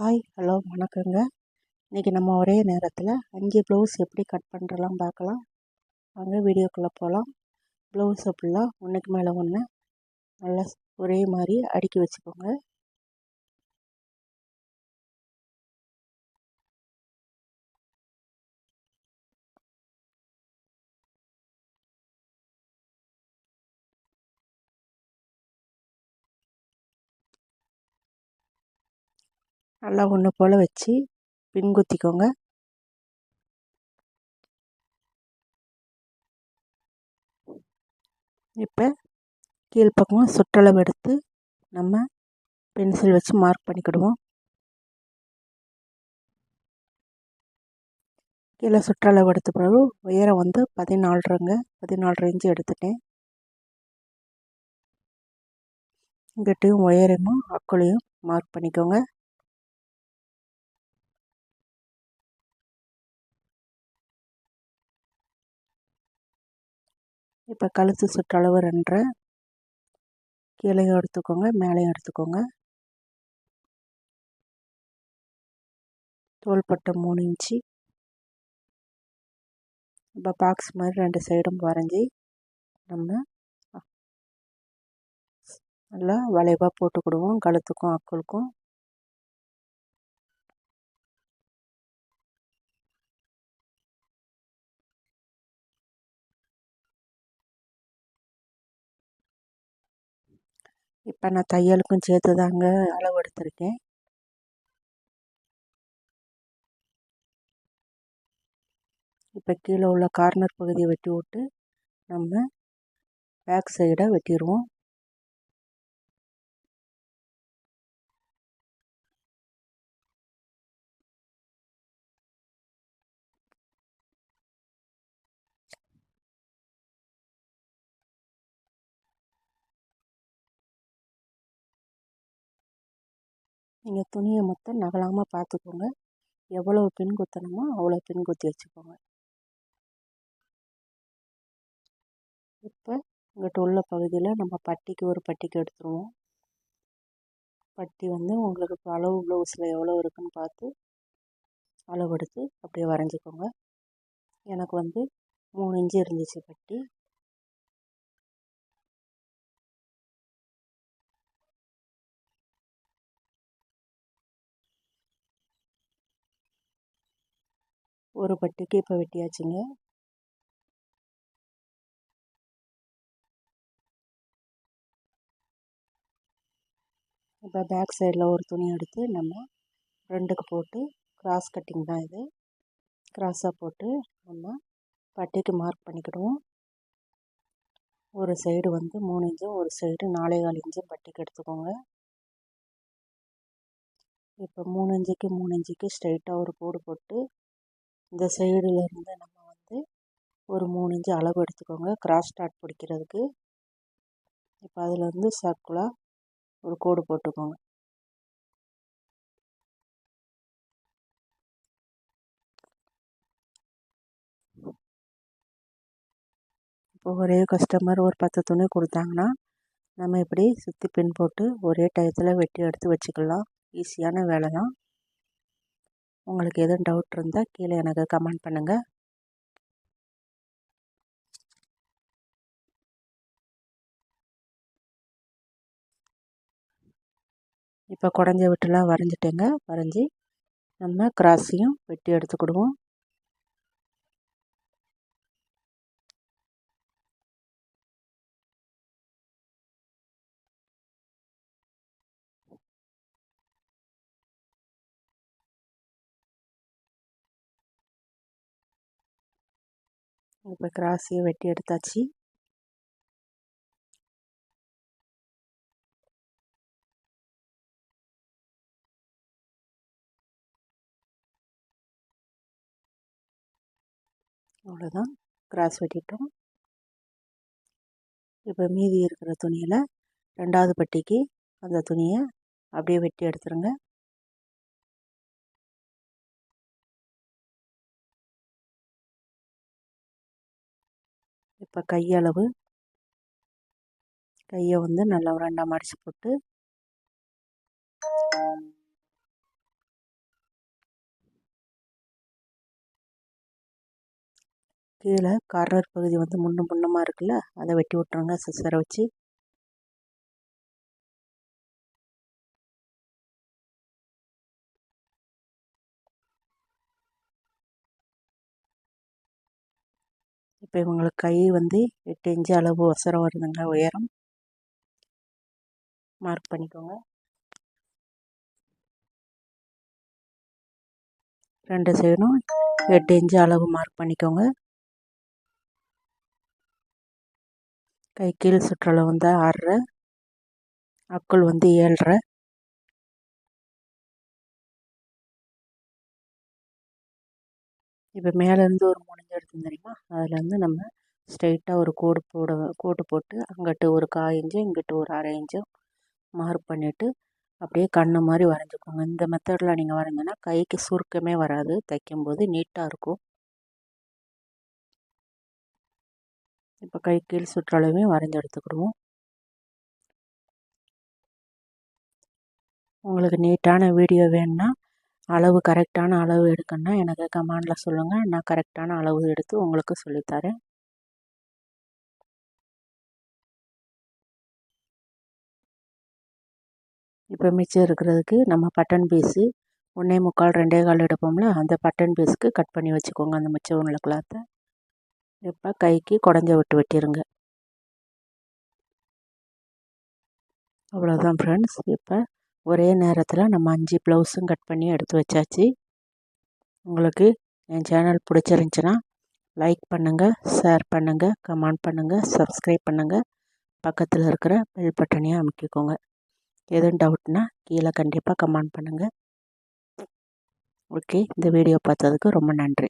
Hi hello வணக்கங்க. இன்றைக்கி நம்ம ஒரே நேரத்தில் அஞ்சு ப்ளவுஸ் எப்படி கட் பண்ணுறலாம் பார்க்கலாம். வாங்க வீடியோக்குள்ளே போகலாம் ப்ளவுஸ் அப்படிலாம் ஒன்றுக்கு மேலே ஒன்று நல்லா ஒரே மாதிரி அடுக்கி வச்சுக்கோங்க. நல்லா ஒன்று போல் வச்சு பின் குத்திக்கோங்க இப்போ கீழ்ப்பக்கமாக சுற்றளவு எடுத்து நம்ம பென்சில் வச்சு மார்க் பண்ணிக்கிடுவோம். கீழே சுற்றளவு எடுத்த பிறகு உயரம் வந்து பதினாலுங்க பதினாலு இன்ச்சு எடுத்துட்டேன். இங்கிட்டையும் உயரமும் அக்குளையும் மார்க் பண்ணிக்கோங்க. இப்போ கழுத்து சுற்றளவு ரெண்டரை கீழேயும் எடுத்துக்கோங்க மேலேயும் எடுத்துக்கோங்க. தோள்பட்டை மூணு இன்ச்சு. இப்போ பாக்ஸ் மாதிரி ரெண்டு சைடும் வரைஞ்சி நம்ம நல்லா வளைவாக போட்டுக்கிடுவோம் கழுத்துக்கும் அக்குளுக்கும் இப்போ நான் தையலுக்கும் சேர்த்து தாங்க அளவு எடுத்திருக்கேன். இப்போ கீழே உள்ள கார்னர் பகுதியை வெட்டி விட்டு நம்ம பேக் சைடை வெட்டிடுவோம் நீங்கள் துணியை மொத்தம் நகலாமல் பார்த்துக்கோங்க எவ்வளோ பின் குத்தணுமோ அவ்வளோ பின் குத்தி வச்சுக்கோங்க. இப்போ இங்கிட்ட உள்ள பகுதியில் நம்ம பட்டிக்கு ஒரு பட்டிக்கு எடுத்துருவோம். பட்டி வந்து உங்களுக்கு அளவு ப்ளவுஸில் எவ்வளோ இருக்குன்னு பார்த்து அளவு எடுத்து அப்படியே வரைஞ்சிக்கோங்க. எனக்கு வந்து மூணு இன்ச்சு இருந்துச்சு பட்டி. ஒரு பட்டிக்கு இப்போ வெட்டியாச்சுங்க. இப்போ பேக் சைடில் ஒரு துணி எடுத்து நம்ம ரெண்டுக்கு போட்டு கிராஸ் கட்டிங் தான் இது. கிராஸாக போட்டு நம்ம பட்டிக்கு மார்க் பண்ணிக்கிடுவோம். ஒரு சைடு வந்து மூணு இன்ச்சும் ஒரு சைடு நாலே கால் இன்ச்சும் பட்டிக்கு எடுத்துக்கோங்க. இப்போ மூணு இன்ச்சுக்கு மூணு இன்ச்சுக்கு ஸ்ட்ரைட்டாக ஒரு கோடு போட்டு இந்த சைடுலேருந்து நம்ம வந்து ஒரு மூணு இன்ச்சு அளவு எடுத்துக்கோங்க. கிராஸ் ஸ்டார்ட் பிடிக்கிறதுக்கு. இப்போ அதுலேருந்து சர்க்குலாக ஒரு கோடு போட்டுக்கோங்க. இப்போ ஒரே கஸ்டமர் ஒரு பத்து துணி கொடுத்தாங்கன்னா நம்ம இப்படி சுற்றி பின் போட்டு ஒரே டயத்தில் வெட்டி எடுத்து வச்சுக்கலாம். ஈஸியான வேலை தான் உங்களுக்கு எதுவும் டவுட் இருந்தால் கீழே எனக்கு கமெண்ட் பண்ணுங்கள் இப்போ குடஞ்ச விட்டுலாம் வரைஞ்சிட்டேங்க. வரைஞ்சி நம்ம கிராஸையும் வெட்டி எடுத்துக்கிடுவோம். இப்போ கிராஸையும் வெட்டி எடுத்தாச்சு. அவ்வளோதான் கிராஸ் வெட்டிட்டோம். இப்போ மீதி இருக்கிற துணியில் ரெண்டாவது பட்டிக்கு அந்த துணியை அப்படியே வெட்டி எடுத்துருங்க. இப்போ கையளவு. கையை வந்து நல்லா ரெண்டாக அடித்து போட்டு. கீழே கார்னர் பகுதி வந்து முன்னும் முன்னமாக இருக்குல்ல அதை வெட்டி விட்ருங்க சிஸ்ஸரை வச்சு. இப்போ இவங்களுக்கு கை வந்து எட்டு இன்ச்சு அளவு ஒசரம் வருதுங்க உயரம். மார்க் பண்ணிக்கோங்க. ரெண்டு சைடும் எட்டு இன்ச்சு அளவு மார்க் பண்ணிக்கோங்க. கை கீழ் சுற்றளவு வந்து ஆறரை அக்குள் வந்து ஏழரை. இப்போ மேலேருந்து ஒரு முடிஞ்சு எடுத்தோம் தெரியுமா? அதுலேருந்து நம்ம ஸ்ட்ரைட்டாக ஒரு கோடு போட கோடு போட்டு அங்கிட்டு ஒரு காய் இன்ச்சு இங்கிட்டு ஒரு அரை இன்ச்சும் மார்க் பண்ணிவிட்டு அப்படியே கண்ணு மாதிரி வரைஞ்சிக்கோங்க. இந்த மெத்தடில் நீங்கள் வரைஞ்சோன்னா கைக்கு சுருக்கமே வராது. தைக்கும்போது நீட்டாக இருக்கும். இப்போ கை கீழ் சுற்றளவையும் வரைஞ்சி எடுத்துக்கிடுவோம். உங்களுக்கு நீட்டான வீடியோ வேணுன்னா அளவு கரெக்டான அளவு எடுக்கணும்னா எனக்கு கமாண்டில் சொல்லுங்கள் நான் கரெக்டான அளவு எடுத்து உங்களுக்கு சொல்லித்தரேன். இப்போ மிச்சம் இருக்கிறதுக்கு நம்ம பட்டன் பீஸு ஒன்றே முக்கால் ரெண்டே கால் எடுப்போம்ல அந்த பட்டன் பீஸுக்கு கட் பண்ணி வச்சுக்கோங்க அந்த மிச்சம் உள்ள கிளாத்தை இப்போ கைக்கு குடஞ்ச விட்டு வெட்டிடுங்க அவ்வளோதான் ஃப்ரெண்ட்ஸ் இப்போ ஒரே நேரத்தில் நம்ம அஞ்சு ப்ளவுஸும் கட் பண்ணி எடுத்து வச்சாச்சு. உங்களுக்கு என் சேனல் பிடிச்சிருந்துச்சின்னா லைக் பண்ணுங்கள் ஷேர் பண்ணுங்கள் கமெண்ட் பண்ணுங்கள் சப்ஸ்கிரைப் பண்ணுங்கள் பக்கத்தில் இருக்கிற பெல் பட்டனையும் அமுக்கிக்கோங்க. எதுவும் டவுட்னா கீழே கண்டிப்பாக கமெண்ட் பண்ணுங்கள் ஓகே இந்த வீடியோ பார்த்ததுக்கு ரொம்ப நன்றி.